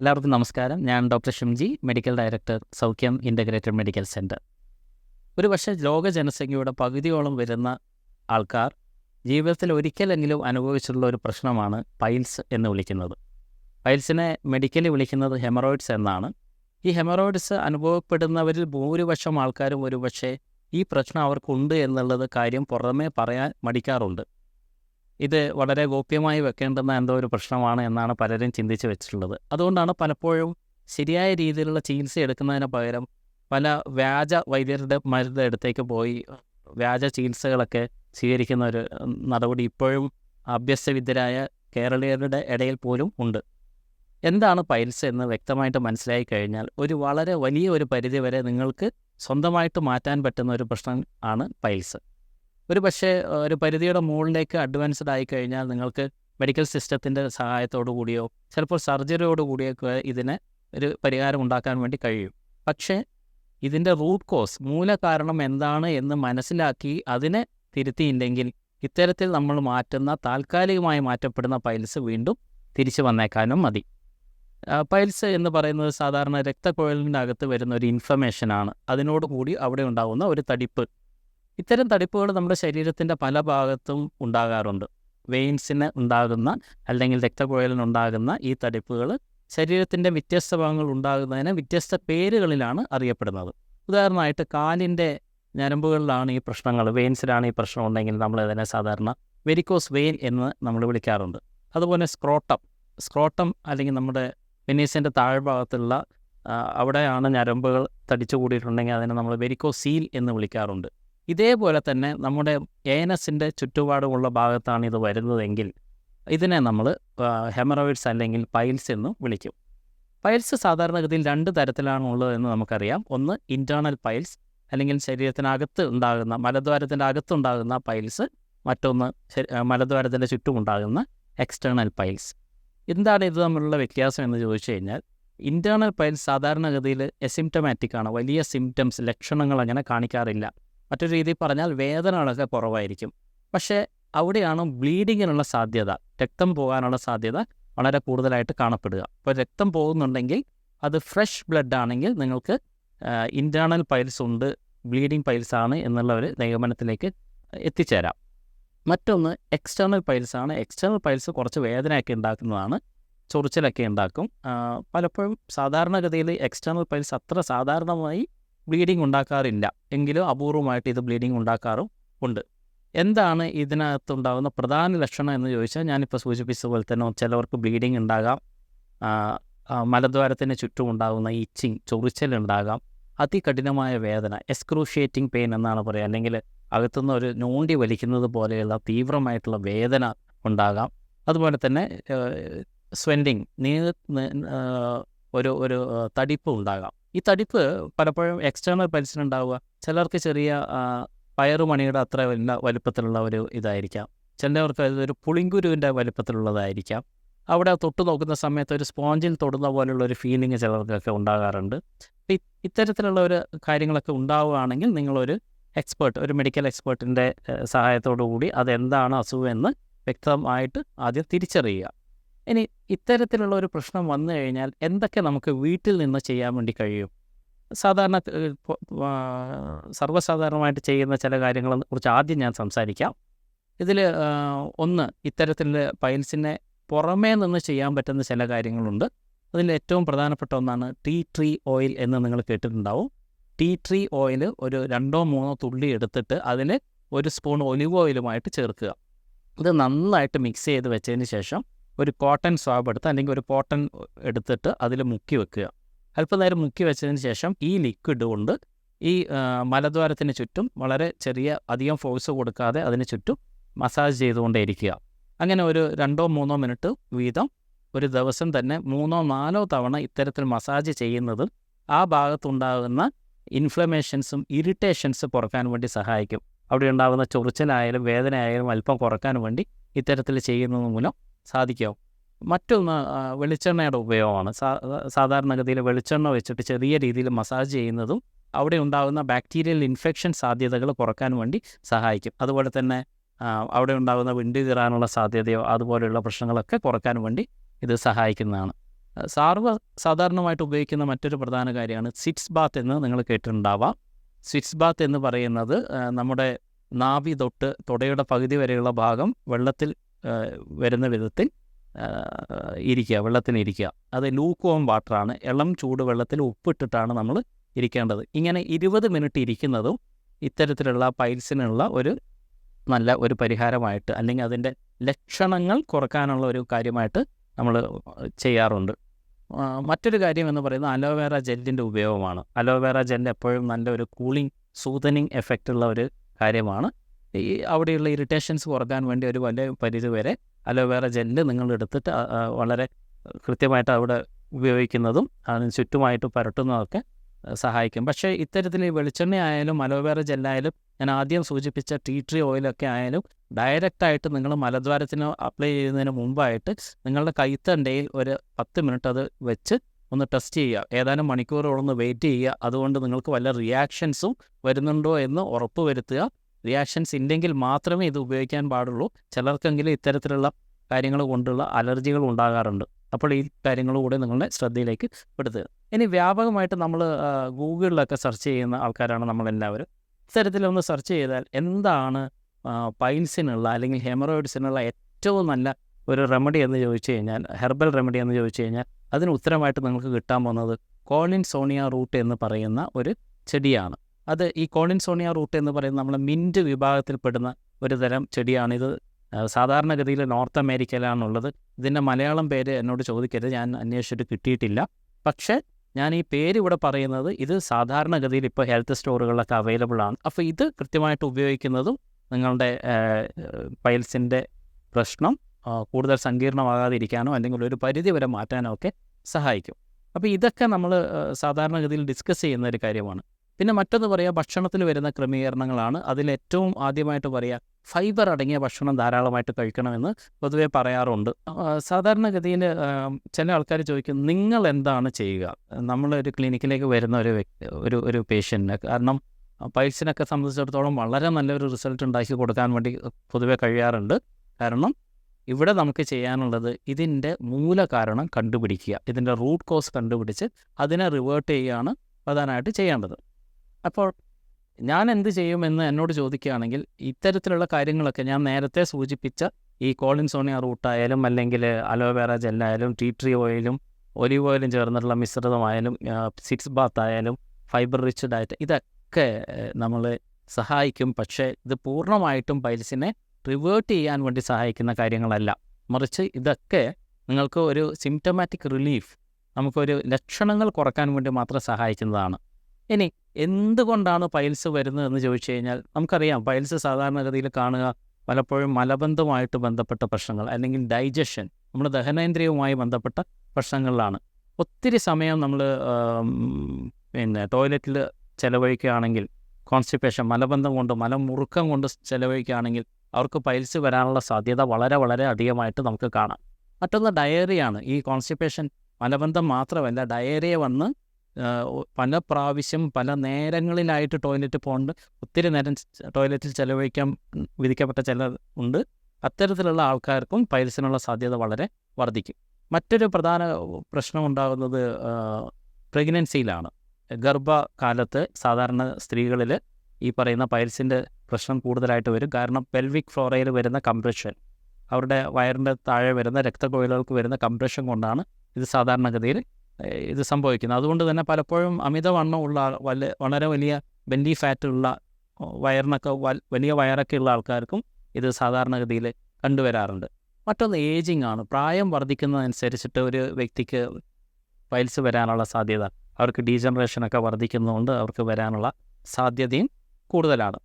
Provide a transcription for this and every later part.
എല്ലാവർക്കും നമസ്കാരം. ഞാൻ doctor Shimji medical director Soukhyam integrated medical centre ഒരു പക്ഷേ ലോക ജനസംഖ്യയുടെ പകുതിയോളം വരുന്ന ആൾക്കാർ ജീവിതത്തിൽ ഒരിക്കലെങ്കിലും അനുഭവിച്ചിട്ടുള്ള ഒരു പ്രശ്നമാണ് പൈൽസ് എന്ന് വിളിക്കുന്നത്. പൈൽസിനെ മെഡിക്കലി വിളിക്കുന്നത് ഹെമറോയിഡ്സ് എന്നാണ്. ഈ ഹെമറോയിഡ്സ് അനുഭവപ്പെടുന്നവരിൽ ഭൂരിപക്ഷം ആൾക്കാരും ഒരു പക്ഷേ ഈ പ്രശ്നം അവർക്കുണ്ട് എന്നുള്ളത് കാര്യം പുറമേ പറയാൻ മടിക്കാറുണ്ട്. ഇത് വളരെ ഗോപ്യമായി വെക്കേണ്ടുന്ന എന്തോ ഒരു പ്രശ്നമാണ് എന്നാണ് പലരും ചിന്തിച്ച് വെച്ചിട്ടുള്ളത്. അതുകൊണ്ടാണ് പലപ്പോഴും ശരിയായ രീതിയിലുള്ള ചികിത്സ എടുക്കുന്നതിന് പകരം പല വ്യാജ വൈദ്യരുടെ മരുന്ന് അടുത്തേക്ക് പോയി വ്യാജ ചികിത്സകളൊക്കെ സ്വീകരിക്കുന്ന ഒരു നടപടി ഇപ്പോഴും അഭ്യസ്തവിദ്യരായ കേരളീയരുടെ ഇടയിൽ പോലും ഉണ്ട്. എന്താണ് പൈൽസ് എന്ന് വ്യക്തമായിട്ട് മനസ്സിലായി കഴിഞ്ഞാൽ ഒരു വളരെ വലിയ ഒരു പരിധി വരെ നിങ്ങൾക്ക് സ്വന്തമായിട്ട് മാറ്റാൻ പറ്റുന്ന ഒരു പ്രശ്നം ആണ് പൈൽസ്. ഒരു പക്ഷേ ഒരു പരിധിയുടെ മുകളിലേക്ക് അഡ്വാൻസ്ഡ് ആയി കഴിഞ്ഞാൽ നിങ്ങൾക്ക് മെഡിക്കൽ സിസ്റ്റത്തിന്റെ സഹായത്തോടു കൂടിയോ ചിലപ്പോൾ സർജറിയോട് കൂടിയൊക്കെ ഇതിന് ഒരു പരിഹാരം ഉണ്ടാക്കാൻ വേണ്ടി കഴിയും. പക്ഷേ ഇതിന്റെ റൂട്ട് കോസ് മൂലകാരണം എന്താണ് എന്ന് മനസ്സിലാക്കി അതിനെ തിരുത്തിയില്ലെങ്കിൽ ഇത്തരത്തിൽ നമ്മൾ മാറ്റുന്ന താൽക്കാലികമായി മാറ്റപ്പെടുന്ന പൈൽസ് വീണ്ടും തിരിച്ചു വന്നേക്കാനും മതി. പൈൽസ് എന്ന് പറയുന്നത് സാധാരണ രക്തക്കുഴലിന്റെ അകത്ത് വരുന്ന ഒരു ഇൻഫർമേഷനാണ് അതിനോടുകൂടി അവിടെ ഉണ്ടാകുന്ന ഒരു തടിപ്പ്. ഇത്തരം തടിപ്പുകൾ നമ്മുടെ ശരീരത്തിന്റെ പല ഭാഗത്തും ഉണ്ടാകാറുണ്ട്. വെയിൻസിന് ഉണ്ടാകുന്ന അല്ലെങ്കിൽ രക്തക്കുഴലിനുണ്ടാകുന്ന ഈ തടിപ്പുകൾ ശരീരത്തിന്റെ വ്യത്യസ്ത ഭാഗങ്ങൾ ഉണ്ടാകുന്നതിന് വ്യത്യസ്ത പേരുകളിലാണ് അറിയപ്പെടുന്നത്. ഉദാഹരണമായിട്ട് കാലിന്റെ ഞരമ്പുകളിലാണ് ഈ പ്രശ്നങ്ങൾ വെയിൻസിലാണ് ഈ പ്രശ്നം ഉണ്ടെങ്കിൽ നമ്മൾ ഇതിനെ സാധാരണ വെരിക്കോസ് വെയിൻ എന്ന് നമ്മൾ വിളിക്കാറുണ്ട്. അതുപോലെ സ്ക്രോട്ടം സ്ക്രോട്ടം അല്ലെങ്കിൽ നമ്മുടെ വെനീസിന്റെ താഴ്ഭാഗത്തുള്ള അവിടെയാണ് ഞരമ്പുകൾ തടിച്ചു കൂടിയിട്ടുണ്ടെങ്കിൽ അതിനെ നമ്മൾ വെരിക്കോസീൽ എന്ന് വിളിക്കാറുണ്ട്. ഇതേപോലെ തന്നെ നമ്മുടെ ഏനസിന്റെ ചുറ്റുപാടുമുള്ള ഭാഗത്താണ് ഇത് വരുന്നതെങ്കിൽ ഇതിനെ നമ്മൾ ഹെമറോയിഡ്സ് അല്ലെങ്കിൽ പൈൽസ് എന്ന് വിളിക്കും. പൈൽസ് സാധാരണഗതിയിൽ രണ്ട് തരത്തിലാണ് ഉള്ളതെന്ന് നമുക്കറിയാം. ഒന്ന് ഇന്റേർണൽ പൈൽസ് അല്ലെങ്കിൽ ശരീരത്തിനകത്ത് ഉണ്ടാകുന്ന മലദ്വാരത്തിന്റെ അകത്തുണ്ടാകുന്ന പൈൽസ് മറ്റൊന്ന് മലദ്വാരത്തിന്റെ ചുറ്റും ഉണ്ടാകുന്ന എക്സ്റ്റേണൽ പൈൽസ് എന്താണ് ഇത് തമ്മിലുള്ള വ്യത്യാസം എന്ന് ചോദിച്ചു കഴിഞ്ഞാൽ ഇന്റേർണൽ പൈൽസ് സാധാരണഗതിയിൽ എസിംറ്റമാറ്റിക് ആണ്. വലിയ സിംറ്റംസ് ലക്ഷണങ്ങൾ അങ്ങനെ കാണിക്കാറില്ല. മറ്റൊരു രീതിയിൽ പറഞ്ഞാൽ വേദനകളൊക്കെ കുറവായിരിക്കും. പക്ഷേ അവിടെയാണ് ബ്ലീഡിങ്ങിനുള്ള സാധ്യത രക്തം പോകാനുള്ള സാധ്യത വളരെ കൂടുതലായിട്ട് കാണപ്പെടുക. അപ്പോൾ രക്തം പോകുന്നുണ്ടെങ്കിൽ അത് ഫ്രഷ് ബ്ലഡ് ആണെങ്കിൽ നിങ്ങൾക്ക് ഇന്റേർണൽ പൈൽസ് ഉണ്ട് ബ്ലീഡിങ് പൈൽസ് ആണ് എന്നുള്ള ഒരു നിഗമനത്തിലേക്ക് എത്തിച്ചേരാം. മറ്റൊന്ന് എക്സ്റ്റേണൽ പൈൽസ് ആണ്. എക്സ്റ്റേണൽ പൈൽസ് കുറച്ച് വേദനയൊക്കെ ഉണ്ടാക്കുന്നതാണ്. ചൊറിച്ചിലൊക്കെ ഉണ്ടാക്കും. പലപ്പോഴും സാധാരണഗതിയിൽ എക്സ്റ്റേണൽ പൈൽസ് അത്ര സാധാരണമായി ബ്ലീഡിങ് ഉണ്ടാക്കാറില്ല. എങ്കിലും അപൂർവമായിട്ട് ഇത് ബ്ലീഡിങ് ഉണ്ടാക്കാറും ഉണ്ട്. എന്താണ് ഇതിനകത്തുണ്ടാകുന്ന പ്രധാന ലക്ഷണം എന്ന് ചോദിച്ചാൽ ഞാനിപ്പോൾ സൂചിപ്പിച്ചതുപോലെ തന്നെ ചിലവർക്ക് ബ്ലീഡിങ് ഉണ്ടാകാം. മലദ്വാരത്തിന് ചുറ്റും ഉണ്ടാകുന്ന ഇച്ചിങ് ചൊറിച്ചിലുണ്ടാകാം അതികഠിനമായ വേദന എസ്ക്രൂഷിയേറ്റിംഗ് പെയിൻ എന്നാണ് പറയുക. അല്ലെങ്കിൽ അകത്തുനിന്ന് ഒരു ഞോണ്ടി വലിക്കുന്നത് പോലെയുള്ള തീവ്രമായിട്ടുള്ള വേദന ഉണ്ടാകാം. അതുപോലെ തന്നെ സ്വെൻഡിങ് നീ ഒരു ഒരു തടിപ്പ് ഉണ്ടാകാം. ഈ തടിപ്പ് പലപ്പോഴും എക്സ്റ്റേണൽ പൽസിനുണ്ടാവുക ചിലർക്ക് ചെറിയ പയറു മണിയുടെ അത്ര വലിയ വലുപ്പത്തിലുള്ള ഒരു ഇതായിരിക്കാം. ചിലവർക്ക് ഒരു പുളിങ്കുരുവിന്റെ വലുപ്പത്തിലുള്ളതായിരിക്കാം. അവിടെ തൊട്ട് നോക്കുന്ന സമയത്ത് ഒരു സ്പോഞ്ചിൽ തൊടുന്ന പോലുള്ള ഒരു ഫീലിംഗ് ചിലർക്കൊക്കെ ഉണ്ടാകാറുണ്ട്. ഇത്തരത്തിലുള്ള ഒരു കാര്യങ്ങളൊക്കെ ഉണ്ടാവുകയാണെങ്കിൽ നിങ്ങളൊരു എക്സ്പേർട്ട് ഒരു മെഡിക്കൽ എക്സ്പേർട്ടിന്റെ സഹായത്തോടു കൂടി അതെന്താണ് അസുഖം എന്ന് വ്യക്തമായിട്ട് ആദ്യം തിരിച്ചറിയുക. ഇനി ഇത്തരത്തിലുള്ള ഒരു പ്രശ്നം വന്നു കഴിഞ്ഞാൽ എന്തൊക്കെ നമുക്ക് വീട്ടിൽ നിന്ന് ചെയ്യാൻ വേണ്ടി കഴിയും? സാധാരണ സർവസാധാരണമായിട്ട് ചെയ്യുന്ന ചില കാര്യങ്ങളെ കുറിച്ച് ആദ്യം ഞാൻ സംസാരിക്കാം. ഇതിൽ ഒന്ന് ഇത്തരത്തിൽ പൈൽസിനെ പുറമേ നിന്ന് ചെയ്യാൻ പറ്റുന്ന ചില കാര്യങ്ങളുണ്ട്. അതിൽ ഏറ്റവും പ്രധാനപ്പെട്ട ഒന്നാണ് ടീ ട്രീ ഓയിൽ എന്ന് നിങ്ങൾ കേട്ടിട്ടുണ്ടാവും. ടീ ട്രീ ഓയിൽ ഒരു രണ്ടോ മൂന്നോ തുള്ളി എടുത്തിട്ട് അതിൽ ഒരു സ്പൂൺ ഒലിവ് ഓയിലുമായിട്ട് ചേർക്കുക. ഇത് നന്നായിട്ട് മിക്സ് ചെയ്ത് വെച്ചതിന് ശേഷം ഒരു കോട്ടൺ സ്വാബ് എടുത്ത് അല്ലെങ്കിൽ ഒരു കോട്ടൺ എടുത്തിട്ട് അതിൽ മുക്കി വെക്കുക. അല്പനേരം മുക്കി വെച്ചതിന് ശേഷം ഈ ലിക്വിഡ് കൊണ്ട് ഈ മലദ്വാരത്തിന് ചുറ്റും വളരെ ചെറിയ അധികം ഫോഴ്സ് കൊടുക്കാതെ അതിന് ചുറ്റും മസാജ് ചെയ്തുകൊണ്ടേ ഇരിക്കുക അങ്ങനെ ഒരു രണ്ടോ മൂന്നോ മിനിറ്റ് വീതം ഒരു ദിവസം തന്നെ മൂന്നോ നാലോ തവണ ഇത്തരത്തിൽ മസാജ് ചെയ്യുന്നത് ആ ഭാഗത്തുണ്ടാകുന്ന ഇൻഫ്ലമേഷൻസും ഇറിറ്റേഷൻസ് കുറയ്ക്കാൻ വേണ്ടി സഹായിക്കും. അവിടെ ഉണ്ടാകുന്ന ചൊറിച്ചിലായാലും വേദനയായാലും അല്പം കുറയ്ക്കാൻ വേണ്ടി ഇത്തരത്തിൽ ചെയ്യുന്നത് മൂലം സാധിക്കും. മറ്റൊന്ന് വെളിച്ചെണ്ണയുടെ ഉപയോഗമാണ്. സാധാരണഗതിയിൽ വെളിച്ചെണ്ണ വെച്ചിട്ട് ചെറിയ രീതിയിൽ മസാജ് ചെയ്യുന്നതും അവിടെ ഉണ്ടാകുന്ന ബാക്ടീരിയൽ ഇൻഫെക്ഷൻ സാധ്യതകൾ കുറയ്ക്കാൻ വേണ്ടി സഹായിക്കും. അതുപോലെ തന്നെ അവിടെ ഉണ്ടാകുന്ന വിണ്ടി കീറാനുള്ള സാധ്യതയോ അതുപോലെയുള്ള പ്രശ്നങ്ങളൊക്കെ കുറയ്ക്കാൻ വേണ്ടി ഇത് സഹായിക്കുന്നതാണ്. സാർവ സാധാരണമായിട്ട് ഉപയോഗിക്കുന്ന മറ്റൊരു പ്രധാന കാര്യമാണ് സിറ്റ്സ് ബാത്ത് എന്ന് നിങ്ങൾ കേട്ടിട്ടുണ്ടാവാം. സിറ്റ്സ് ബാത്ത് എന്ന് പറയുന്നത് നമ്മുടെ നാവി തൊട്ട് തുടയുടെ പകുതി വരെയുള്ള ഭാഗം വെള്ളത്തിൽ വരുന്ന വിധത്തിൽ ഇരിക്കുക വെള്ളത്തിൽ ഇരിക്കുക. അത് ലൂക്ക് ഓം വാട്ടറാണ്. ഇളം ചൂടുവെള്ളത്തിൽ ഉപ്പിട്ടിട്ടാണ് നമ്മൾ ഇരിക്കേണ്ടത്. ഇങ്ങനെ ഇരുപത് മിനിറ്റ് ഇരിക്കുന്നതും ഇത്തരത്തിലുള്ള പൈൽസിനുള്ള ഒരു നല്ല ഒരു പരിഹാരമായിട്ട് അല്ലെങ്കിൽ അതിന്റെ ലക്ഷണങ്ങൾ കുറക്കാനുള്ള ഒരു കാര്യമായിട്ട് നമ്മൾ ചെയ്യാറുണ്ട്. മറ്റൊരു കാര്യം എന്ന് പറയുന്നത് അലോവേറ ജെല്ലിന്റെ ഉപയോഗമാണ്. അലോവേറ ജെൽ എപ്പോഴും നല്ലൊരു കൂളിംഗ് സൂതനിങ് എഫക്റ്റുള്ള ഒരു കാര്യമാണ്. ഈ അവിടെയുള്ള ഇറിറ്റേഷൻസ് കുറയ്ക്കാൻ വേണ്ടി ഒരു വലിയ പരിധി വരെ അലോവേറ ജെല്ല് നിങ്ങൾ എടുത്തിട്ട് വളരെ കൃത്യമായിട്ട് അവിടെ ഉപയോഗിക്കുന്നതും അതിന് ചുറ്റുമായിട്ട് പരട്ടുന്നതൊക്കെ സഹായിക്കും. പക്ഷേ ഇത്തരത്തിൽ വെളിച്ചെണ്ണ ആയാലും അലോവേറ ജെല്ലായാലും ഞാൻ ആദ്യം സൂചിപ്പിച്ച ടീ ട്രീ ഓയിലൊക്കെ ആയാലും ഡയറക്റ്റായിട്ട് നിങ്ങൾ മലദ്വാരത്തിന് അപ്ലൈ ചെയ്യുന്നതിന് മുമ്പായിട്ട് നിങ്ങളുടെ കൈത്തണ്ടയിൽ ഒരു പത്ത് മിനിറ്റ് അത് വെച്ച് ഒന്ന് ടെസ്റ്റ് ചെയ്യുക. ഏതാനും മണിക്കൂറുകളൊന്ന് വെയിറ്റ് ചെയ്യുക. അതുകൊണ്ട് നിങ്ങൾക്ക് വല്ല റിയാക്ഷൻസും വരുന്നുണ്ടോ എന്ന് ഉറപ്പ് വരുത്തുക. റിയാക്ഷൻസ് ഇല്ലെങ്കിൽ മാത്രമേ ഇത് ഉപയോഗിക്കാൻ പാടുള്ളൂ. ചിലർക്കെങ്കിലും ഇത്തരത്തിലുള്ള കാര്യങ്ങൾ കൊണ്ടുള്ള അലർജികൾ ഉണ്ടാകാറുണ്ട്. അപ്പോൾ ഈ കാര്യങ്ങൾ കൂടെ നിങ്ങളുടെ ശ്രദ്ധയിലേക്ക് പെടുത്തുക. ഇനി വ്യാപകമായിട്ട് നമ്മൾ ഗൂഗിളിലൊക്കെ സെർച്ച് ചെയ്യുന്ന ആൾക്കാരാണ് നമ്മളെല്ലാവരും. ഇത്തരത്തിലൊന്ന് സെർച്ച് ചെയ്താൽ എന്താണ് പൈൽസിനുള്ള അല്ലെങ്കിൽ ഹെമറോയിഡ്സിനുള്ള ഏറ്റവും നല്ല ഒരു റെമഡി എന്ന് ചോദിച്ചു കഴിഞ്ഞാൽ ഹെർബൽ റെമഡി എന്ന് ചോദിച്ചു കഴിഞ്ഞാൽ അതിന് ഉത്തരമായിട്ട് നിങ്ങൾക്ക് കിട്ടാൻ പോകുന്നത് കോളിൻ സോണിയ റൂട്ട് എന്ന് പറയുന്ന ഒരു ചെടിയാണ്. അത് ഈ കോണിൻ സോണിയ റൂട്ട് എന്ന് പറയുന്ന നമ്മൾ മിന്റ് വിഭാഗത്തിൽപ്പെടുന്ന ഒരു തരം ചെടിയാണ് ഇത് സാധാരണഗതിയിൽ നോർത്ത് അമേരിക്കയിലാണുള്ളത്. ഇതിന്റെ മലയാളം പേര് എന്നോട് ചോദിക്കരുത് ഞാൻ അന്വേഷിച്ചിട്ട് കിട്ടിയിട്ടില്ല. പക്ഷേ ഞാൻ ഈ പേര് ഇവിടെ പറയുന്നത് ഇത് സാധാരണഗതിയിൽ ഇപ്പോൾ ഹെൽത്ത് സ്റ്റോറുകളിലൊക്കെ അവൈലബിൾ ആണ്. അപ്പോൾ ഇത് കൃത്യമായിട്ട് ഉപയോഗിക്കുന്നതും നിങ്ങളുടെ പൈൽസിന്റെ പ്രശ്നം കൂടുതൽ സങ്കീർണമാകാതിരിക്കാനോ അല്ലെങ്കിൽ ഒരു പരിധി വരെ മാറ്റാനോ ഒക്കെ സഹായിക്കും. അപ്പോൾ ഇതൊക്കെ നമ്മൾ സാധാരണഗതിയിൽ ഡിസ്കസ് ചെയ്യുന്ന ഒരു കാര്യമാണ്. പിന്നെ മറ്റൊന്ന് പറയുക ഭക്ഷണത്തിൽ വരുന്ന ക്രമീകരണങ്ങളാണ്. അതിൽ ഏറ്റവും ആദ്യമായിട്ട് പറയുക ഫൈബർ അടങ്ങിയ ഭക്ഷണം ധാരാളമായിട്ട് കഴിക്കണമെന്ന് പൊതുവെ പറയാറുണ്ട്. സാധാരണഗതിയിൽ ചില ആൾക്കാർ ചോദിക്കും നിങ്ങൾ എന്താണ് ചെയ്യുക? നമ്മളൊരു ക്ലിനിക്കിലേക്ക് വരുന്ന ഒരു വ്യക്തി ഒരു ഒരു പേഷ്യന്റിന് കാരണം പൈൽസിനൊക്കെ സംബന്ധിച്ചിടത്തോളം വളരെ നല്ലൊരു റിസൾട്ട് ഉണ്ടാക്കി കൊടുക്കാൻ വേണ്ടി പൊതുവെ കഴിയാറുണ്ട്. കാരണം ഇവിടെ നമുക്ക് ചെയ്യാനുള്ളത് ഇതിന്റെ മൂലകാരണം കണ്ടുപിടിക്കുക. ഇതിന്റെ റൂട്ട് കോസ് കണ്ടുപിടിച്ച് അതിനെ റിവേർട്ട് ചെയ്യുകയാണ് പ്രധാനമായിട്ട് ചെയ്യേണ്ടത്. അപ്പോൾ ഞാൻ എന്ത് ചെയ്യുമെന്ന് എന്നോട് ചോദിക്കുകയാണെങ്കിൽ ഇത്തരത്തിലുള്ള കാര്യങ്ങളൊക്കെ ഞാൻ നേരത്തെ സൂചിപ്പിച്ച ഈ കോളിൻ കോളിൻസോണിയ റൂട്ടായാലും അല്ലെങ്കിൽ അലോവേറ ജെല്ലായാലും ടീ ട്രീ ഓയിലും ഒലിവ് ഓയിലും ചേർന്നിട്ടുള്ള മിശ്രിതമായാലും സിക്സ് ബാത്ത് ആയാലും ഫൈബർ റിച്ച് ഡയറ്റ് ഇതൊക്കെ നമ്മൾ സഹായിക്കും. പക്ഷേ ഇത് പൂർണമായിട്ടും പൈൽസിനെ റിവേർട്ട് ചെയ്യാൻ വേണ്ടി സഹായിക്കുന്ന കാര്യങ്ങളല്ല. മറിച്ച് ഇതൊക്കെ നിങ്ങൾക്ക് ഒരു സിംറ്റമാറ്റിക് റിലീഫ് നമുക്കൊരു ലക്ഷണങ്ങൾ കുറയ്ക്കാൻ വേണ്ടി മാത്രം സഹായിക്കുന്നതാണ്. ഇനി എന്തുകൊണ്ടാണ് പൈൽസ് വരുന്നത് എന്ന് ചോദിച്ചു കഴിഞ്ഞാൽ നമുക്കറിയാം പൈൽസ് സാധാരണഗതിയിൽ കാണുക പലപ്പോഴും മലബന്ധമായിട്ട് ബന്ധപ്പെട്ട പ്രശ്നങ്ങൾ അല്ലെങ്കിൽ ഡൈജഷൻ നമ്മുടെ ദഹനേന്ദ്രിയവുമായി ബന്ധപ്പെട്ട പ്രശ്നങ്ങളിലാണ്. ഒത്തിരി സമയം നമ്മൾ പിന്നെ ടോയ്ലറ്റിൽ ചിലവഴിക്കുകയാണെങ്കിൽ കോൺസ്റ്റിപ്പേഷൻ മലബന്ധം കൊണ്ട് മലമുറുക്കം കൊണ്ട് ചിലവഴിക്കുകയാണെങ്കിൽ അവർക്ക് പൈൽസ് വരാനുള്ള സാധ്യത വളരെ വളരെ അധികമായിട്ട് നമുക്ക് കാണാം. മറ്റൊന്ന് ഡയറിയാണ്. ഈ കോൺസ്റ്റിപ്പേഷൻ മലബന്ധം മാത്രമല്ല ഡയറിയ വന്ന് പല പ്രാവശ്യം പല നേരങ്ങളിലായിട്ട് ടോയ്ലറ്റ് പോകേണ്ട. ഒത്തിരി നേരം ടോയ്ലറ്റിൽ ചെലവഴിക്കാൻ വിധിക്കപ്പെട്ട ചിലർ ഉണ്ട്. അത്തരത്തിലുള്ള ആൾക്കാർക്കും പൈൽസിനുള്ള സാധ്യത വളരെ വർദ്ധിക്കും മറ്റൊരു പ്രധാന പ്രശ്നം ഉണ്ടാകുന്നത് പ്രഗ്നൻസിയിലാണ്. ഗർഭകാലത്ത് സാധാരണ സ്ത്രീകളിൽ ഈ പറയുന്ന പൈൽസിന്റെ പ്രശ്നം കൂടുതലായിട്ട് വരും. കാരണം പെൽവിക് ഫ്ലോറയിൽ വരുന്ന കംപ്രഷൻ അവരുടെ വയറിന്റെ താഴെ വരുന്ന രക്തക്കൊഴലുകൾക്ക് വരുന്ന കംപ്രഷൻ കൊണ്ടാണ് ഇത് സാധാരണഗതിയിൽ ഇത് സംഭവിക്കുന്നത് അതുകൊണ്ട് തന്നെ പലപ്പോഴും അമിതവണ്ണമുള്ള വല്ല വളരെ വലിയ ബെൻഡി ഫാറ്റ് ഉള്ള ഓ, വയറിനൊക്കെ വലിയ വയറൊക്കെ ഉള്ള ആൾക്കാർക്കും ഇത് സാധാരണഗതിയിൽ കണ്ടുവരാറുണ്ട്. മറ്റൊന്ന് ഏജിങ് ആണ്. പ്രായം വർദ്ധിക്കുന്നതനുസരിച്ചിട്ട് ഒരു വ്യക്തിക്ക് വയൽസ് വരാനുള്ള സാധ്യത. അവർക്ക് ഡീജനറേഷനൊക്കെ വർദ്ധിക്കുന്നതുകൊണ്ട് അവർക്ക് വരാനുള്ള സാധ്യതയും കൂടുതലാണ്.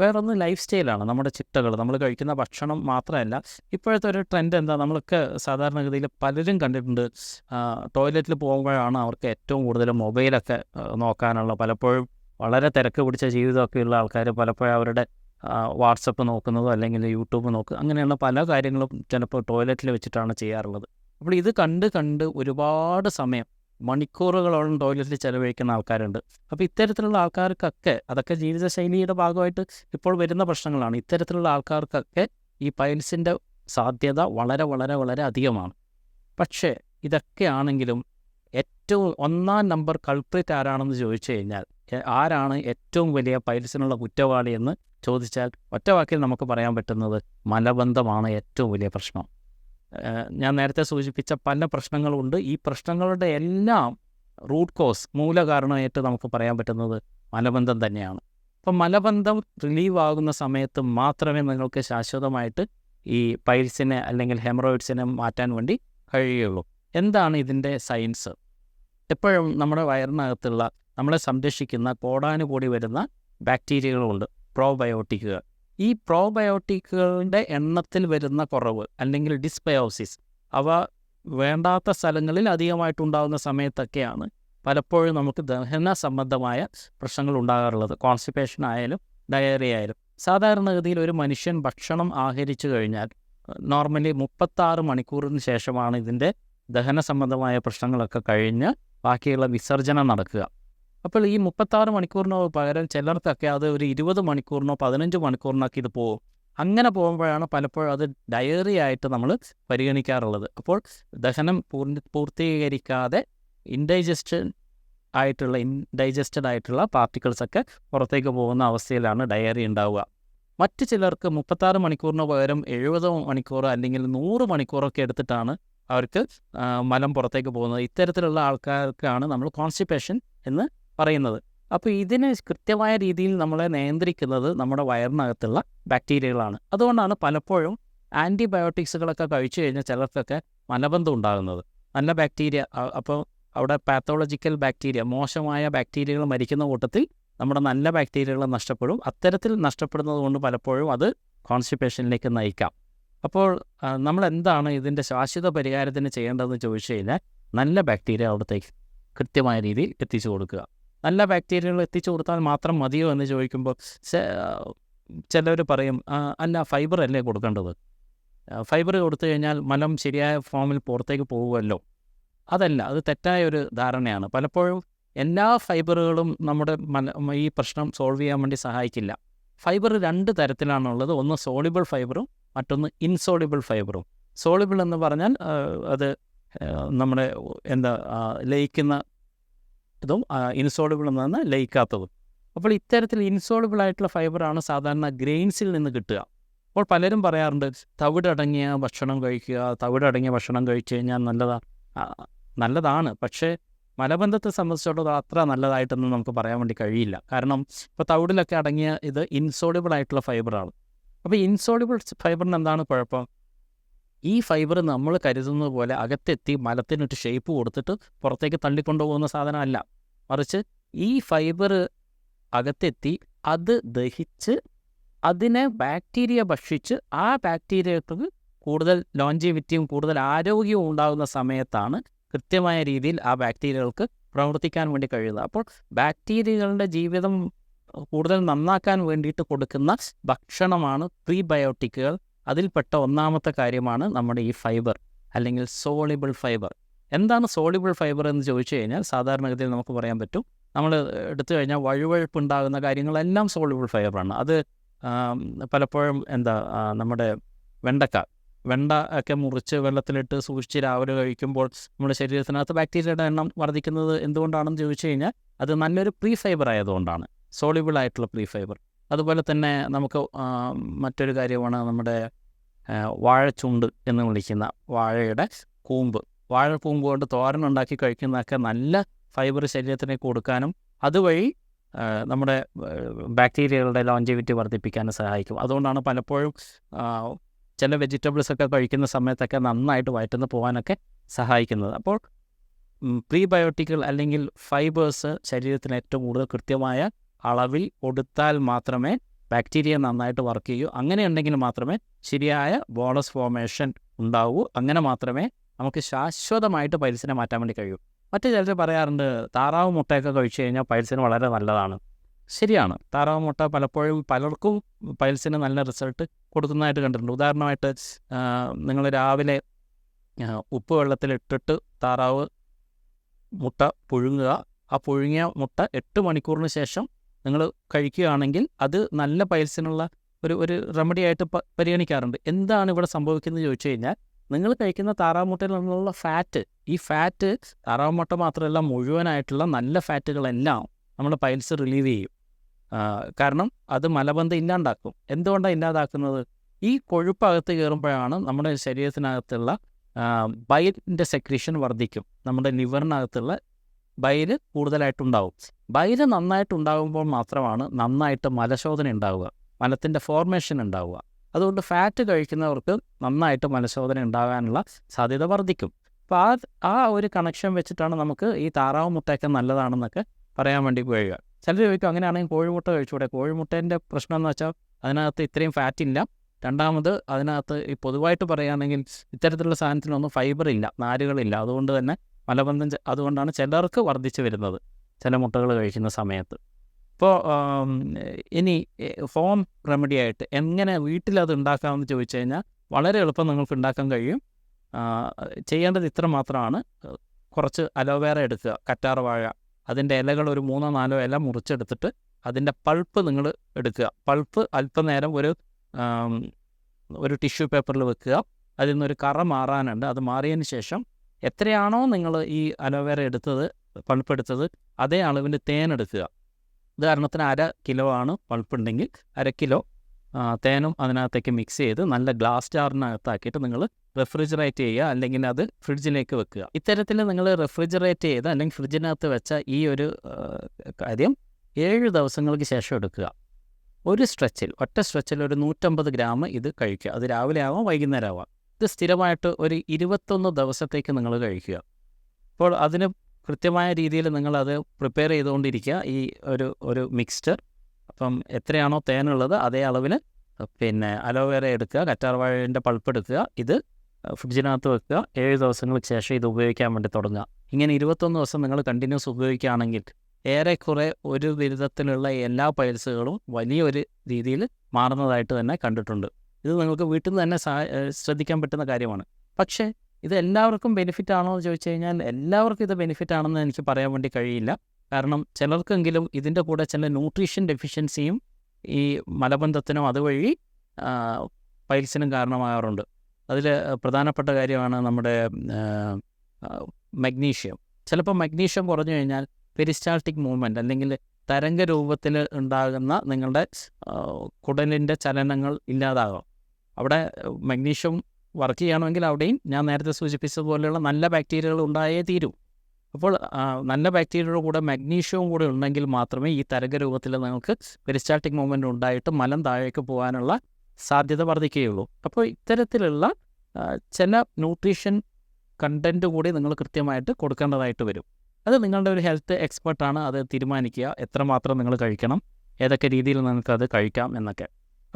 വേറൊന്ന് ലൈഫ് സ്റ്റൈലാണ് നമ്മുടെ ചിട്ടകൾ. നമ്മൾ കഴിക്കുന്ന ഭക്ഷണം മാത്രമല്ല ഇപ്പോഴത്തെ ഒരു ട്രെൻഡ് എന്താ? നമ്മളൊക്കെ സാധാരണഗതിയിൽ പലരും കണ്ടിട്ടുണ്ട്. ടോയ്ലറ്റിൽ പോകുമ്പോഴാണ് അവർക്ക് ഏറ്റവും കൂടുതൽ മൊബൈലൊക്കെ നോക്കാനുള്ള. പലപ്പോഴും വളരെ തിരക്ക് പിടിച്ച ജീവിതമൊക്കെയുള്ള ആൾക്കാർ പലപ്പോഴും അവരുടെ വാട്സപ്പ് നോക്കുന്നതോ അല്ലെങ്കിൽ യൂട്യൂബ് നോക്കുക അങ്ങനെയുള്ള പല കാര്യങ്ങളും ചിലപ്പോൾ ടോയ്ലറ്റിൽ വെച്ചിട്ടാണ് ചെയ്യാറുള്ളത്. അപ്പോൾ ഇത് കണ്ട് കണ്ട് ഒരുപാട് സമയം മണിക്കൂറുകളോളം ടോയ്ലറ്റിൽ ചിലവഴിക്കുന്ന ആൾക്കാരുണ്ട്. അപ്പോൾ ഇത്തരത്തിലുള്ള ആൾക്കാർക്കൊക്കെ അതൊക്കെ ജീവിതശൈലിയുടെ ഭാഗമായിട്ട് ഇപ്പോൾ വരുന്ന പ്രശ്നങ്ങളാണ്. ഇത്തരത്തിലുള്ള ആൾക്കാർക്കൊക്കെ ഈ പൈൽസിന്റെ സാധ്യത വളരെ വളരെ വളരെ അധികമാണ്. പക്ഷേ ഇതൊക്കെ ആണെങ്കിലും ഏറ്റവും ഒന്നാം നമ്പർ കൾപ്രിറ്റ് ആരാണെന്ന് ചോദിച്ചു കഴിഞ്ഞാൽ ആരാണ് ഏറ്റവും വലിയ പൈൽസിനുള്ള കുറ്റവാളി എന്ന് ചോദിച്ചാൽ ഒറ്റ വാക്കിൽ നമുക്ക് പറയാൻ പറ്റുന്നത് മലബന്ധമാണ് ഏറ്റവും വലിയ പ്രശ്നം. ഞാൻ നേരത്തെ സൂചിപ്പിച്ച പല പ്രശ്നങ്ങളുണ്ട് ഈ പ്രശ്നങ്ങളുടെ എല്ലാം റൂട്ട് കോസ് മൂലകാരണമായിട്ട് നമുക്ക് പറയാൻ പറ്റുന്നത് മലബന്ധം തന്നെയാണ്. അപ്പം മലബന്ധം റിലീവ് ആകുന്ന സമയത്ത് മാത്രമേ നിങ്ങൾക്ക് ശാശ്വതമായിട്ട് ഈ പൈൽസിനെ അല്ലെങ്കിൽ ഹെമറോയിഡ്സിനെ മാറ്റാൻ വേണ്ടി കഴിയുള്ളൂ. എന്താണ് ഇതിന്റെ സയൻസ്? എപ്പോഴും നമ്മുടെ വയറിനകത്തുള്ള നമ്മളെ സംരക്ഷിക്കുന്ന കോടാനുകൂടി വരുന്ന ബാക്ടീരിയകളുണ്ട് പ്രോബയോട്ടിക്കുകൾ. ഈ പ്രോബയോട്ടിക്കുകളുടെ എണ്ണത്തിൽ വരുന്ന കുറവ് അല്ലെങ്കിൽ ഡിസ്ബയോസിസ് അവ വേണ്ടാത്ത സ്ഥലങ്ങളിൽ അധികമായിട്ടുണ്ടാകുന്ന സമയത്തൊക്കെയാണ് പലപ്പോഴും നമുക്ക് ദഹന സംബന്ധമായ പ്രശ്നങ്ങൾ ഉണ്ടാകാറുള്ളത്. കോൺസ്റ്റിപ്പേഷൻ ആയാലും ഡയറി ആയാലും. സാധാരണഗതിയിൽ ഒരു മനുഷ്യൻ ഭക്ഷണം ആഹരിച്ചു കഴിഞ്ഞാൽ നോർമലി മുപ്പത്താറ് മണിക്കൂറിന് ശേഷമാണ് ഇതിന്റെ ദഹന സംബന്ധമായ പ്രശ്നങ്ങളൊക്കെ കഴിഞ്ഞ് ബാക്കിയുള്ള വിസർജനം നടക്കുക. അപ്പോൾ ഈ മുപ്പത്താറ് മണിക്കൂറിനോ പകരം ചിലർക്കൊക്കെ അത് ഒരു ഇരുപത് മണിക്കൂറിനോ പതിനഞ്ച് മണിക്കൂറിനൊക്കെ ഇത് പോകും. അങ്ങനെ പോകുമ്പോഴാണ് പലപ്പോഴും അത് ഡയറി ആയിട്ട് നമ്മൾ പരിഗണിക്കാറുള്ളത്. അപ്പോൾ ദഹനം പൂർത്തീകരിക്കാതെ ഇൻഡൈജസ്റ്റൻ ആയിട്ടുള്ള ഇൻഡൈജസ്റ്റഡ് ആയിട്ടുള്ള പാർട്ടിക്കിൾസൊക്കെ പുറത്തേക്ക് പോകുന്ന അവസ്ഥയിലാണ് ഡയറി ഉണ്ടാവുക. മറ്റ് ചിലർക്ക് മുപ്പത്താറ് മണിക്കൂറിന് പകരം എഴുപത് മണിക്കൂർ അല്ലെങ്കിൽ നൂറ് മണിക്കൂറൊക്കെ എടുത്തിട്ടാണ് അവർക്ക് മലം പുറത്തേക്ക് പോകുന്നത്. ഇത്തരത്തിലുള്ള ആൾക്കാർക്കാണ് നമ്മൾ കോൺസ്റ്റിപ്പേഷൻ എന്ന് പറയുന്നത്. അപ്പോൾ ഇതിനെ കൃത്യമായ രീതിയിൽ നമ്മളെ നിയന്ത്രിക്കുന്നത് നമ്മുടെ വയറിനകത്തുള്ള ബാക്ടീരിയകളാണ്. അതുകൊണ്ടാണ് പലപ്പോഴും ആന്റിബയോട്ടിക്സുകളൊക്കെ കഴിച്ചു കഴിഞ്ഞാൽ ചിലർക്കൊക്കെ മലബന്ധം ഉണ്ടാകുന്നത്. നല്ല ബാക്ടീരിയ അപ്പോൾ അവിടെ പാത്തോളജിക്കൽ ബാക്ടീരിയ മോശമായ ബാക്ടീരിയകൾ മരിക്കുന്ന കൂട്ടത്തിൽ നമ്മുടെ നല്ല ബാക്ടീരിയകൾ നഷ്ടപ്പെടും. അത്തരത്തിൽ നഷ്ടപ്പെടുന്നത് കൊണ്ട് പലപ്പോഴും അത് കോൺസ്റ്റിപ്പേഷനിലേക്ക് നയിക്കാം. അപ്പോൾ നമ്മൾ എന്താണ് ഇതിന്റെ ശാശ്വത പരിഹാരത്തിന് ചെയ്യേണ്ടതെന്ന് ചോദിച്ചു കഴിഞ്ഞാൽ നല്ല ബാക്ടീരിയ അവിടത്തേക്ക് കൃത്യമായ രീതിയിൽ എത്തിച്ചു കൊടുക്കുക. നല്ല ബാക്ടീരിയകൾ എത്തിച്ചു കൊടുത്താൽ മാത്രം മതിയോ എന്ന് ചോദിക്കുമ്പോൾ ചിലർ പറയും "ആ, അല്ല ഫൈബർ അല്ലേ കൊടുക്കേണ്ടത്? ഫൈബർ കൊടുത്തു കഴിഞ്ഞാൽ മലം ശരിയായ ഫോമിൽ പുറത്തേക്ക് പോകുമല്ലോ? അതല്ല അത് തെറ്റായ ഒരു ധാരണയാണ്. പലപ്പോഴും എല്ലാ ഫൈബറുകളും നമ്മുടെ മല ഈ പ്രശ്നം സോൾവ് ചെയ്യാൻ വേണ്ടി സഹായിക്കില്ല. ഫൈബർ രണ്ട് തരത്തിലാണുള്ളത്. ഒന്ന് സോളിബിൾ ഫൈബറും മറ്റൊന്ന് ഇൻസോളിബിൾ ഫൈബറും സോളിബിൾ എന്ന് പറഞ്ഞാൽ അത് നമ്മുടെ എന്താ ലയിക്കുന്ന ഇതും ഇൻസോളിബിൾ എന്നാണ് ലയിക്കാത്തതും. അപ്പോൾ ഇത്തരത്തിൽ ഇൻസോളിബിൾ ആയിട്ടുള്ള ഫൈബറാണ് സാധാരണ ഗ്രെയിൻസിൽ നിന്ന് കിട്ടുക. അപ്പോൾ പലരും പറയാറുണ്ട് തവിടടങ്ങിയ ഭക്ഷണം കഴിക്കുക തവിടടങ്ങിയ ഭക്ഷണം കഴിച്ചു കഴിഞ്ഞാൽ നല്ലതാ നല്ലതാണ്. പക്ഷേ മലബന്ധത്തെ സംബന്ധിച്ചിടത്തോളം അത്ര നല്ലതായിട്ടൊന്നും നമുക്ക് പറയാൻ വേണ്ടി കഴിയില്ല. കാരണം ഇപ്പോൾ തവിടിലൊക്കെ അടങ്ങിയ ഇത് ഇൻസോളിബിൾ ആയിട്ടുള്ള ഫൈബറാണ്. അപ്പോൾ ഇൻസോളിബിൾ ഫൈബറിന് എന്താണ് കുഴപ്പം? ഈ ഫൈബർ നമ്മൾ കരുതുന്നത് പോലെ അകത്തെത്തി മലത്തിനൊരു ഷേപ്പ് കൊടുത്തിട്ട് പുറത്തേക്ക് തള്ളിക്കൊണ്ടു പോകുന്ന സാധനമല്ല. മറിച്ച് ഈ ഫൈബർ അകത്തെത്തി അത് ദഹിച്ച് അതിനെ ബാക്ടീരിയ ഭക്ഷിച്ച് ആ ബാക്ടീരിയക്ക് കൂടുതൽ ലോഞ്ചിവിറ്റിയും കൂടുതൽ ആരോഗ്യവും ഉണ്ടാകുന്ന സമയത്താണ് കൃത്യമായ രീതിയിൽ ആ ബാക്ടീരിയകൾക്ക് പ്രവർത്തിക്കാൻ വേണ്ടി കഴിയുന്നത്. അപ്പോൾ ബാക്ടീരിയകളുടെ ജീവിതം കൂടുതൽ നന്നാക്കാൻ വേണ്ടിയിട്ട് കൊടുക്കുന്ന ഭക്ഷണമാണ് പ്രീബയോട്ടിക്കുകൾ അതിൽപ്പെട്ട ഒന്നാമത്തെ കാര്യമാണ് നമ്മുടെ ഈ ഫൈബർ അല്ലെങ്കിൽ സോളിബിൾ ഫൈബർ. എന്താണ് സോളിബിൾ ഫൈബർ എന്ന് ചോദിച്ചു കഴിഞ്ഞാൽ സാധാരണഗതിയിൽ നമുക്ക് പറയാൻ പറ്റും നമ്മൾ എടുത്തു കഴിഞ്ഞാൽ വഴുവഴുപ്പ് ഉണ്ടാകുന്ന കാര്യങ്ങളെല്ലാം സോളിബിൾ ഫൈബറാണ്. അത് പലപ്പോഴും എന്താ നമ്മുടെ വെണ്ടക്ക വെണ്ട ഒക്കെ മുറിച്ച് വെള്ളത്തിലിട്ട് സൂക്ഷിച്ച് രാവിലെ കഴിക്കുമ്പോൾ നമ്മുടെ ശരീരത്തിനകത്ത് ബാക്ടീരിയയുടെ എണ്ണം വർദ്ധിക്കുന്നത് എന്തുകൊണ്ടാണെന്ന് ചോദിച്ചു കഴിഞ്ഞാൽ അത് നല്ലൊരു പ്രീ ഫൈബർ ആയതുകൊണ്ടാണ്. സോളിബിൾ ആയിട്ടുള്ള പ്രീ ഫൈബർ അതുപോലെ തന്നെ നമുക്ക് മറ്റൊരു കാര്യമാണ് നമ്മുടെ വാഴച്ചുണ്ട് എന്ന് വിളിക്കുന്ന വാഴയുടെ കൂമ്പ്. വാഴ കൂമ്പ് കൊണ്ട് തോരൻ ഉണ്ടാക്കി കഴിക്കുന്നതൊക്കെ നല്ല ഫൈബർ ശരീരത്തിന് കൊടുക്കാനും അതുവഴി നമ്മുടെ ബാക്ടീരിയകളുടെ ലോഞ്ചിവിറ്റി വർദ്ധിപ്പിക്കാനും സഹായിക്കും. അതുകൊണ്ടാണ് പലപ്പോഴും ചില വെജിറ്റബിൾസ് ഒക്കെ കഴിക്കുന്ന സമയത്തൊക്കെ നന്നായിട്ട് വയറ്റുന്ന പോകാനൊക്കെ സഹായിക്കുന്നത്. അപ്പോൾ പ്രീബയോട്ടിക്കൽ അല്ലെങ്കിൽ ഫൈബേഴ്സ് ശരീരത്തിന് ഏറ്റവും കൂടുതൽ കൃത്യമായ അളവിൽ കൊടുത്താൽ മാത്രമേ ബാക്ടീരിയ നന്നായിട്ട് വർക്ക് ചെയ്യൂ. അങ്ങനെ ഉണ്ടെങ്കിൽ മാത്രമേ ശരിയായ ബോണസ് ഫോർമേഷൻ ഉണ്ടാവൂ. അങ്ങനെ മാത്രമേ നമുക്ക് ശാശ്വതമായിട്ട് പൈൽസിനെ മാറ്റാൻ വേണ്ടി കഴിയൂ. മറ്റു ചിലർ പറയാറുണ്ട് താറാവ് മുട്ടയൊക്കെ കഴിച്ചു കഴിഞ്ഞാൽ പൈൽസിന് വളരെ നല്ലതാണ്. ശരിയാണ്. താറാവ് മുട്ട പലപ്പോഴും പലർക്കും പൈൽസിന് നല്ല റിസൾട്ട് കൊടുക്കുന്നതായിട്ട് കണ്ടിട്ടുണ്ട്. ഉദാഹരണമായിട്ട് നിങ്ങൾ രാവിലെ ഉപ്പ് വെള്ളത്തിലിട്ടിട്ട് താറാവ് മുട്ട പുഴുങ്ങുക. ആ പുഴുങ്ങിയ മുട്ട എട്ട് മണിക്കൂറിന് ശേഷം നിങ്ങൾ കഴിക്കുകയാണെങ്കിൽ അത് നല്ല പൈൽസിനുള്ള ഒരു ഒരു റെമഡി ആയിട്ട് പരിഗണിക്കാറുണ്ട്. എന്താണ് ഇവിടെ സംഭവിക്കുന്നത് ചോദിച്ചു കഴിഞ്ഞാൽ നിങ്ങൾ കഴിക്കുന്ന താറാമുട്ടയിൽ നിന്നുള്ള ഫാറ്റ് ഈ ഫാറ്റ് താറാമുട്ട മാത്രമല്ല മുഴുവനായിട്ടുള്ള നല്ല ഫാറ്റുകളെല്ലാം നമ്മുടെ പൈൽസ് റിലീവ് ചെയ്യും. കാരണം അത് മലബന്ധം ഇല്ലാണ്ടാക്കും. എന്തുകൊണ്ടാണ് ഇല്ലാതാക്കുന്നത്? ഈ കൊഴുപ്പകത്ത് കയറുമ്പോഴാണ് നമ്മുടെ ശരീരത്തിനകത്തുള്ള ബൈലിന്റെ സെക്രീഷൻ വർദ്ധിക്കും. നമ്മുടെ ലിവറിനകത്തുള്ള ബൈൽ കൂടുതലായിട്ടുണ്ടാവും. ബൈൽ നന്നായിട്ടുണ്ടാകുമ്പോൾ മാത്രമാണ് നന്നായിട്ട് മലശോധന ഉണ്ടാവുക. മലത്തിന്റെ ഫോർമേഷൻ ഉണ്ടാവുക. അതുകൊണ്ട് ഫാറ്റ് കഴിക്കുന്നവർക്ക് നന്നായിട്ട് മലശോധന ഉണ്ടാകാനുള്ള സാധ്യത വർദ്ധിക്കും. അപ്പോൾ ആ ആ ഒരു കണക്ഷൻ വെച്ചിട്ടാണ് നമുക്ക് ഈ താറാവ് മുട്ടയൊക്കെ നല്ലതാണെന്നൊക്കെ പറയാൻ വേണ്ടി കഴിയുക ചിലർ ചോദിക്കും അങ്ങനെയാണെങ്കിൽ കോഴിമുട്ട കഴിച്ചുകൂടെ കോഴിമുട്ടേന്റെ പ്രശ്നം എന്ന് വെച്ചാൽ അതിനകത്ത് ഇത്രയും ഫാറ്റ് ഇല്ല. രണ്ടാമത് അതിനകത്ത് ഈ പൊതുവായിട്ട് പറയുകയാണെങ്കിൽ ഇത്തരത്തിലുള്ള സാധനത്തിനൊന്നും ഫൈബർ ഇല്ല നാരുകളില്ല. അതുകൊണ്ട് തന്നെ മലബന്ധം അതുകൊണ്ടാണ് ചിലർക്ക് വർദ്ധിച്ചു വരുന്നത്. ചില മുട്ടകൾ കഴിക്കുന്ന സമയത്ത്. ഇപ്പോൾ ഇനി ഹോം റെമഡി ആയിട്ട് എങ്ങനെ വീട്ടിലത് ഉണ്ടാക്കാമെന്ന് ചോദിച്ചു കഴിഞ്ഞാൽ വളരെ എളുപ്പം നിങ്ങൾക്ക് ഉണ്ടാക്കാൻ കഴിയും. ചെയ്യേണ്ടത് ഇത്ര മാത്രമാണ്. കുറച്ച് അലോവേറ എടുക്കുക കറ്റാർ വാഴ. അതിന്റെ ഇലകൾ ഒരു മൂന്നോ നാലോ ഇല മുറിച്ചെടുത്തിട്ട് അതിന്റെ പൾപ്പ് നിങ്ങൾ എടുക്കുക. പൾപ്പ് അല്പനേരം ഒരു ഒരു ടിഷ്യൂ പേപ്പറിൽ വെക്കുക. അതിൽ നിന്നൊരു കറ മാറാനുണ്ട്. അത് മാറിയതിന് ശേഷം എത്രയാണോ നിങ്ങൾ ഈ അലോവേറ എടുത്തത് പൾപ്പ് എടുത്തത് അതേ അളവിന്റെ തേൻ എടുക്കുക. ഉദാഹരണത്തിന് അര കിലോ ആണ് പൾപ്പുണ്ടെങ്കിൽ അര കിലോ തേനും അതിനകത്തേക്ക് മിക്സ് ചെയ്ത് നല്ല ഗ്ലാസ് ജാറിനകത്താക്കിയിട്ട് നിങ്ങൾ റെഫ്രിജറേറ്റ് ചെയ്യുക. അല്ലെങ്കിൽ അത് ഫ്രിഡ്ജിലേക്ക് വെക്കുക. ഇത്തരത്തിൽ നിങ്ങൾ റെഫ്രിജറേറ്റ് ചെയ്ത് അല്ലെങ്കിൽ ഫ്രിഡ്ജിനകത്ത് വെച്ച ഈ ഒരു കാര്യം ഏഴ് ദിവസങ്ങൾക്ക് ശേഷം എടുക്കുക. ഒരു സ്ട്രെച്ചിൽ ഒറ്റ സ്ട്രെച്ചിൽ ഒരു നൂറ്റമ്പത് ഗ്രാം ഇത് കഴിക്കുക. അത് രാവിലെ ആവാം വൈകുന്നേരം ആവാം. ഇത് സ്ഥിരമായിട്ട് ഒരു ഇരുപത്തൊന്ന് ദിവസത്തേക്ക് നിങ്ങൾ കഴിക്കുക. അപ്പോൾ അതിന് കൃത്യമായ രീതിയിൽ നിങ്ങളത് പ്രിപ്പയർ ചെയ്തുകൊണ്ടിരിക്കുക. ഈ ഒരു ഒരു മിക്സ്ചർ അപ്പം എത്രയാണോ തേനുള്ളത് അതേ അളവിൽ പിന്നെ അലോവേറ എടുക്കുക കറ്റാർവാഴന്റെ പൾപ്പ് എടുക്കുക ഇത് ഫ്രിഡ്ജിനകത്ത് വെക്കുക. ഏഴ് ദിവസങ്ങൾക്ക് ശേഷം ഇത് ഉപയോഗിക്കാൻ വേണ്ടി തുടങ്ങുക. ഇങ്ങനെ ഇരുപത്തൊന്ന് ദിവസം നിങ്ങൾ കണ്ടിന്യൂസ് ഉപയോഗിക്കുകയാണെങ്കിൽ ഏറെക്കുറെ ഒരു ബിരുദത്തിലുള്ള എല്ലാ പൈൽസുകളും വലിയൊരു രീതിയിൽ മാറുന്നതായിട്ട് തന്നെ കണ്ടിട്ടുണ്ട്. ഇത് നിങ്ങൾക്ക് വീട്ടിൽ നിന്ന് തന്നെ ശ്രദ്ധിക്കാൻ പറ്റുന്ന കാര്യമാണ്. പക്ഷേ ഇത് എല്ലാവർക്കും ബെനിഫിറ്റ് ആണോ എന്ന് ചോദിച്ചു കഴിഞ്ഞാൽ എല്ലാവർക്കും ഇത് ബെനിഫിറ്റ് ആണെന്ന് എനിക്ക് പറയാൻ വേണ്ടി കഴിയില്ല. കാരണം ചിലർക്കെങ്കിലും ഇതിന്റെ കൂടെ ചില ന്യൂട്രീഷൻ ഡെഫിഷ്യൻസിയും ഈ മലബന്ധത്തിനും അതുവഴി പൈൽസിനും കാരണമാകാറുണ്ട്. അതിൽ പ്രധാനപ്പെട്ട കാര്യമാണ് നമ്മുടെ മഗ്നീഷ്യം. ചിലപ്പോൾ മഗ്നീഷ്യം കുറഞ്ഞു കഴിഞ്ഞാൽ പെരിസ്റ്റാൾട്ടിക് മൂവ്മെന്റ് അല്ലെങ്കിൽ തരംഗ രൂപത്തിൽ ഉണ്ടാകുന്ന നിങ്ങളുടെ കുടലിന്റെ ചലനങ്ങൾ ഇല്ലാതാകാം. അവിടെ മഗ്നീഷ്യം വർക്ക് ചെയ്യണമെങ്കിൽ അവിടെയും ഞാൻ നേരത്തെ സൂചിപ്പിച്ചതുപോലെയുള്ള നല്ല ബാക്ടീരിയകൾ ഉണ്ടായേ തീരൂ. അപ്പോൾ നല്ല ബാക്ടീരിയയുടെ കൂടെ മഗ്നീഷ്യവും കൂടെ ഉണ്ടെങ്കിൽ മാത്രമേ ഈ തരംഗ രൂപത്തിൽ നിങ്ങൾക്ക് പെരിസ്റ്റാൾട്ടിക് മൂവ്മെന്റ് ഉണ്ടായിട്ട് മലം താഴേക്ക് പോകാനുള്ള സാധ്യത വർദ്ധിക്കുകയുള്ളൂ. അപ്പോൾ ഇത്തരത്തിലുള്ള ചില ന്യൂട്രീഷൻ കണ്ടന്റ് കൂടി നിങ്ങൾ കൃത്യമായിട്ട് കൊടുക്കേണ്ടതായിട്ട് വരും. അത് നിങ്ങളുടെ ഒരു ഹെൽത്ത് എക്സ്പെർട്ടാണ് അത് തീരുമാനിക്കുക എത്രമാത്രം നിങ്ങൾ കഴിക്കണം ഏതൊക്കെ രീതിയിൽ നിങ്ങൾക്ക് അത് കഴിക്കാം എന്നൊക്കെ.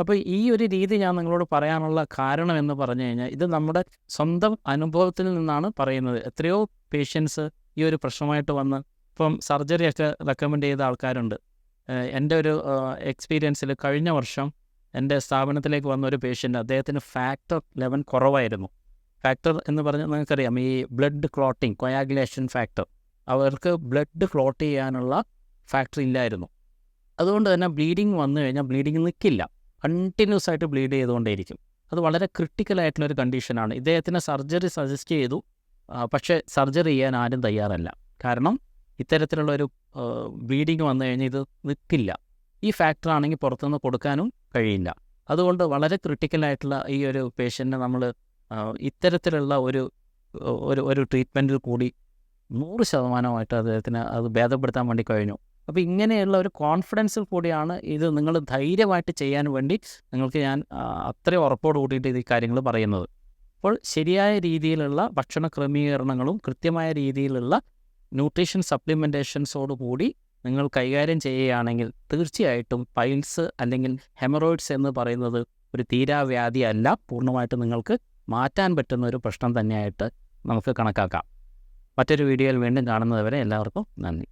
അപ്പോൾ ഈ ഒരു രീതി ഞാൻ നിങ്ങളോട് പറയാനുള്ള കാരണം എന്ന് പറഞ്ഞു കഴിഞ്ഞാൽ ഇത് നമ്മുടെ സ്വന്തം അനുഭവത്തിൽ നിന്നാണ് പറയുന്നത്. എത്രയോ പേഷ്യൻസ് ഈ ഒരു പ്രശ്നമായിട്ട് വന്ന് ഇപ്പം സർജറി ഒക്കെ റെക്കമെൻഡ് ചെയ്ത ആൾക്കാരുണ്ട്. എന്റെ ഒരു എക്സ്പീരിയൻസിൽ കഴിഞ്ഞ വർഷം എന്റെ സ്ഥാപനത്തിലേക്ക് വന്ന ഒരു പേഷ്യന്റ് അദ്ദേഹത്തിന് ഫാക്ടർ ലെവൻ കുറവായിരുന്നു. ഫാക്ടർ എന്ന് പറഞ്ഞാൽ നിങ്ങൾക്കറിയാം ഈ ബ്ലഡ് ക്ലോട്ടിങ് കൊയാഗുലേഷൻ ഫാക്ടർ അവർക്ക് ബ്ലഡ് ക്ലോട്ട് ചെയ്യാനുള്ള ഫാക്ടർ ഇല്ലായിരുന്നു. അതുകൊണ്ട് തന്നെ ബ്ലീഡിങ് വന്നു കഴിഞ്ഞാൽ ബ്ലീഡിങ് നിൽക്കില്ല കണ്ടിന്യൂസ് ആയിട്ട് ബ്ലീഡ് ചെയ്തുകൊണ്ടേയിരിക്കും. അത് വളരെ ക്രിട്ടിക്കൽ ആയിട്ടുള്ളൊരു കണ്ടീഷനാണ് ഇദ്ദേഹത്തിന് സർജറി സജസ്റ്റ് ചെയ്തു. പക്ഷേ സർജറി ചെയ്യാൻ ആരും തയ്യാറല്ല. കാരണം ഇത്തരത്തിലുള്ള ഒരു ബ്ലീഡിങ് വന്നു കഴിഞ്ഞാൽ ഇത് നിൽക്കില്ല ഈ ഫാക്ടർ ആണെങ്കിൽ പുറത്തുനിന്ന് കൊടുക്കാനും കഴിയില്ല. അതുകൊണ്ട് വളരെ ക്രിട്ടിക്കലായിട്ടുള്ള ഈ ഒരു പേഷ്യന്റിനെ നമ്മൾ ഇത്തരത്തിലുള്ള ഒരു ഒരു ഒരു ട്രീറ്റ്മെന്റിൽ കൂടി നൂറ് ശതമാനമായിട്ട് അദ്ദേഹത്തിന് അത് ഭേദപ്പെടുത്താൻ വേണ്ടി കഴിഞ്ഞു. അപ്പോൾ ഇങ്ങനെയുള്ള ഒരു കോൺഫിഡൻസിൽ കൂടിയാണ് ഇത് നിങ്ങൾ ധൈര്യമായിട്ട് ചെയ്യാൻ വേണ്ടി നിങ്ങൾക്ക് ഞാൻ അത്രയും ഉറപ്പോട് കൂടിയിട്ട് ഈ കാര്യങ്ങൾ പറയുന്നത്. അപ്പോൾ ശരിയായ രീതിയിലുള്ള ഭക്ഷണ ക്രമീകരണങ്ങളും കൃത്യമായ രീതിയിലുള്ള ന്യൂട്രീഷൻ സപ്ലിമെന്റേഷൻസോട് കൂടി നിങ്ങൾ കൈകാര്യം ചെയ്യുകയാണെങ്കിൽ തീർച്ചയായിട്ടും പൈൽസ് അല്ലെങ്കിൽ ഹെമറോയിഡ്സ് എന്ന് പറയുന്നത് ഒരു തീരാവ്യാധി അല്ല. പൂർണമായിട്ട് നിങ്ങൾക്ക് മാറ്റാൻ പറ്റുന്ന ഒരു പ്രശ്നം തന്നെയായിട്ട് നമുക്ക് കണക്കാക്കാം. മറ്റൊരു വീഡിയോയിൽ വീണ്ടും കാണുന്നതുവരെ എല്ലാവർക്കും നന്ദി.